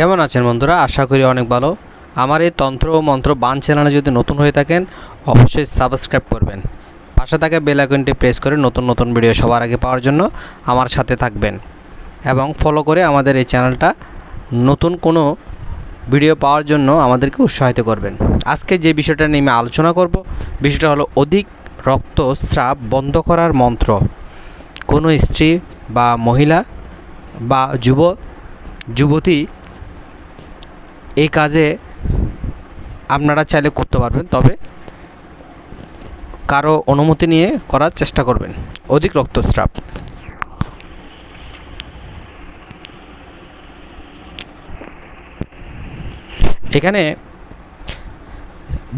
কেমন আছেন বন্ধুরা? আশা করি অনেক ভালো। আমার এই তন্ত্র ও মন্ত্র বান চ্যানেলে যদি নতুন হয়ে থাকেন, অবশ্যই সাবস্ক্রাইব করবেন। পাশে থাকা বেল আইকনটি প্রেস করে নতুন নতুন ভিডিও সবার আগে পাওয়ার জন্য আমার সাথে থাকবেন এবং ফলো করে আমাদের এই চ্যানেলটা নতুন কোনো ভিডিও পাওয়ার জন্য আমাদেরকে উৎসাহিত করবেন। আজকে যে বিষয়টা নিয়ে আমি আলোচনা করব, বিষয়টা হলো অধিক রক্তস্রাব বন্ধ করার মন্ত্র। কোনো স্ত্রী বা মহিলা বা যুব, যুবতী এই কাজে আপনারা চাইলে করতে পারবেন, তবে কারও অনুমতি নিয়ে করার চেষ্টা করবেন। অধিক রক্তস্রাব। এখানে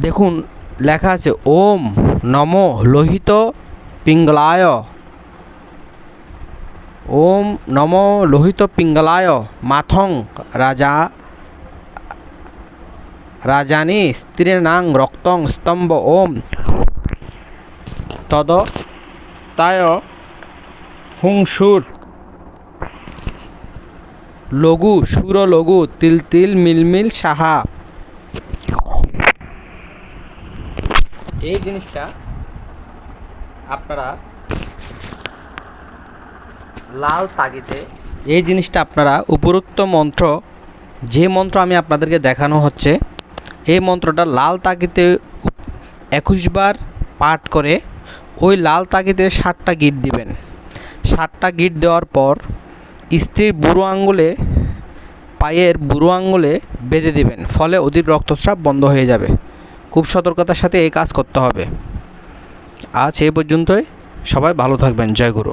দেখুন, লেখা আছে, ওম নম লোহিত পিঙ্গলায়। ওম নম লোহিত পিঙ্গলায়, মাথং রাজা রাজানি স্ত্রীনাং রক্তং স্তম্ভ ওম। তদ তায় হুংসুর লঘু সুর লঘু তিল তিল মিলমিল সাহা। এই জিনিসটা আপনারা লাল তাগিতে এই জিনিসটা আপনারা উপরোক্ত মন্ত্র, যে মন্ত্র আমি আপনাদেরকে দেখানো হচ্ছে এই মন্ত্রটা লাল তাগিতে একুশবার পাঠ করে ওই লাল তাগিতে ষাটটা গিট দিবেন। ষাটটা গিট দেওয়ার পর স্ত্রীর বুড়ো আঙ্গুলে, পায়ের বুড়ো আঙ্গুলে বেঁধে দিবেন, ফলে অধিক রক্তস্রাব বন্ধ হয়ে যাবে। খুব সতর্কতার সাথে এই কাজ করতে হবে। আজ এ পর্যন্তই। সবাই ভালো থাকবেন। জয় গুরু।